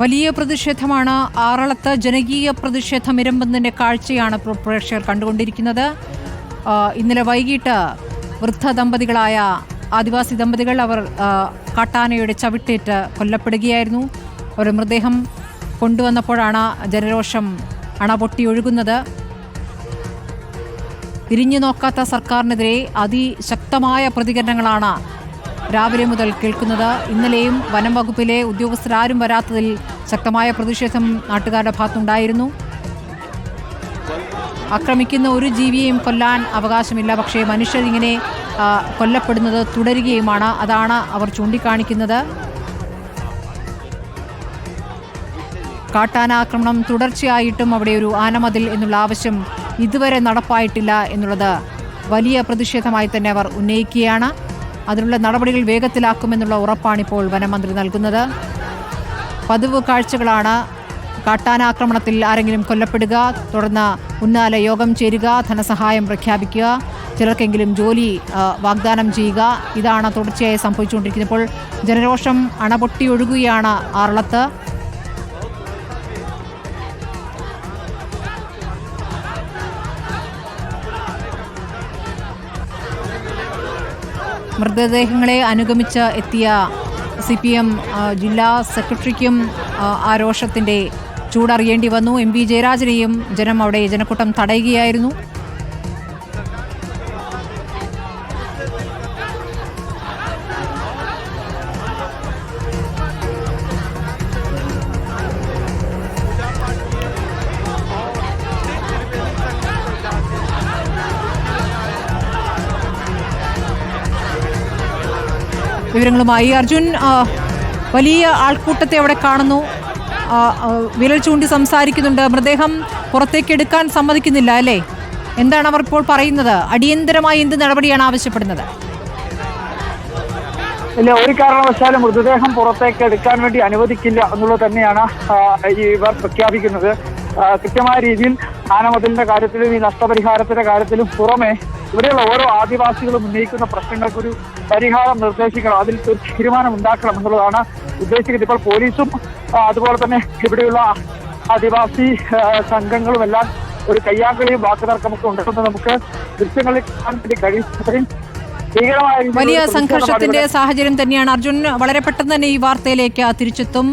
വലിയ പ്രതിഷേധമാണ്. ആറളത്ത് ജനകീയ പ്രതിഷേധം ഇരമ്പുന്നതിന്റെ കാഴ്ചയാണ് പ്രേക്ഷകർ കണ്ടുകൊണ്ടിരിക്കുന്നത്. ഇന്നലെ വൈകിട്ട് വൃദ്ധ ദമ്പതികളായ ആദിവാസി ദമ്പതികൾ അവർ കാട്ടാനയുടെ ചവിട്ടേറ്റ് കൊല്ലപ്പെടുകയായിരുന്നു. അവരുടെ മൃതദേഹം കൊണ്ടുവന്നപ്പോഴാണ് ജനരോഷം അണപൊട്ടി ഒഴുകുന്നത്. തിരിഞ്ഞു നോക്കാത്ത സർക്കാരിനെതിരെ അതിശക്തമായ പ്രതികരണങ്ങളാണ് രാവിലെ മുതൽ കേൾക്കുന്നത് ഇന്നലെയും വനം വകുപ്പിലെ ഉദ്യോഗസ്ഥരാരും വരാത്തതിൽ ശക്തമായ പ്രതിഷേധം നാട്ടുകാരുടെ ഭാഗത്തുണ്ടായിരുന്നു. ആക്രമിക്കുന്ന ഒരു ജീവിയെയും കൊല്ലാൻ അവകാശമില്ല. പക്ഷേ ആ, കൊല്ലപ്പെടുന്നത് തുടരുകയുമാണ്. അതാണ് അവർ ചൂണ്ടിക്കാണിക്കുന്നത്. കാട്ടാന ആക്രമണം തുടർച്ചയായിട്ടും അവിടെ ഒരു ആനമതിൽ എന്നുള്ള ആവശ്യം ഇതുവരെ നടപ്പായിട്ടില്ല എന്നുള്ളത് വലിയ പ്രതിഷേധമായി തന്നെ അവർ ഉന്നയിക്കുകയാണ്. അതിനുള്ള നടപടികൾ വേഗത്തിലാക്കുമെന്നുള്ള ഉറപ്പാണിപ്പോൾ വനമന്ത്രി നൽകുന്നത്. പതിവ് കാഴ്ചകളാണ്. കാട്ടാനാക്രമണത്തിൽ ആരെങ്കിലും കൊല്ലപ്പെടുക തുടർന്ന് ഉന്നാല യോഗം ചേരുക ധനസഹായം പ്രഖ്യാപിക്കുക ചിലർക്കെങ്കിലും ജോലി വാഗ്ദാനം ചെയ്യുക. ഇതാണ് തുടർച്ചയായി സംഭവിച്ചുകൊണ്ടിരിക്കുന്നത് ഇപ്പോൾ ജനരോഷം അണപൊട്ടിയൊഴുകുകയാണ് ആറളത്ത്. മൃതദേഹങ്ങളെ അനുഗമിച്ച് എത്തിയ സി പി എം ജില്ലാ സെക്രട്ടറിക്കും ആ, രോഷത്തിന്റെ ചൂടറിയേണ്ടി വന്നു. എം വി ജയരാജനെയും ജനം അവിടെ ജനക്കൂട്ടം തടയുകയായിരുന്നു. വിവരങ്ങളുമായി അർജുൻ വലിയ ആൾക്കൂട്ടത്തെ അവിടെ കാണുന്നു. വിരൽ ചൂണ്ടി സംസാരിക്കുന്നുണ്ട്. മൃതദേഹം പുറത്തേക്ക് എടുക്കാൻ സമ്മതിക്കുന്നില്ല അല്ലേ? എന്താണ് അവർ ഇപ്പോൾ പറയുന്നത്? അടിയന്തരമായി എന്ത് നടപടിയാണ് ആവശ്യപ്പെടുന്നത്? ഇല്ല ഒരു കാരണവശാലും മൃതദേഹം പുറത്തേക്ക് എടുക്കാൻ വേണ്ടി അനുവദിക്കില്ല എന്നുള്ളത് തന്നെയാണ് ഇവർ പ്രഖ്യാപിക്കുന്നത്. കൃത്യമായ രീതിയിൽ ആനമതിലിന്റെ കാര്യത്തിലും ഈ നഷ്ടപരിഹാരത്തിന്റെ കാര്യത്തിലും പുറമെ ഇവിടെയുള്ള ഓരോ ആദിവാസികളും ഉന്നയിക്കുന്ന പ്രശ്നങ്ങൾക്കൊരു പരിഹാരം നിർദ്ദേശിക്കണം അതിൽ ഒരു തീരുമാനം ഉണ്ടാക്കണം എന്നുള്ളതാണ് ഉദ്ദേശിക്കുന്നത്. ഇപ്പോൾ പോലീസും അതുപോലെ തന്നെ ഇവിടെയുള്ള ആദിവാസി സംഘങ്ങളും എല്ലാം ഒരു കയ്യാങ്കളിയും വാക്കുതർക്കമൊക്കെ ഉണ്ടെന്ന് നമുക്ക് ദൃശ്യങ്ങളിൽ കാണാൻ വേണ്ടി കഴിയും. അത്രയും വലിയ സംഘർഷത്തിന്റെ സാഹചര്യം തന്നെയാണ്. അർജുൻ വളരെ പെട്ടെന്ന് തന്നെ ഈ വാർത്തയിലേക്ക് തിരിച്ചെത്തും.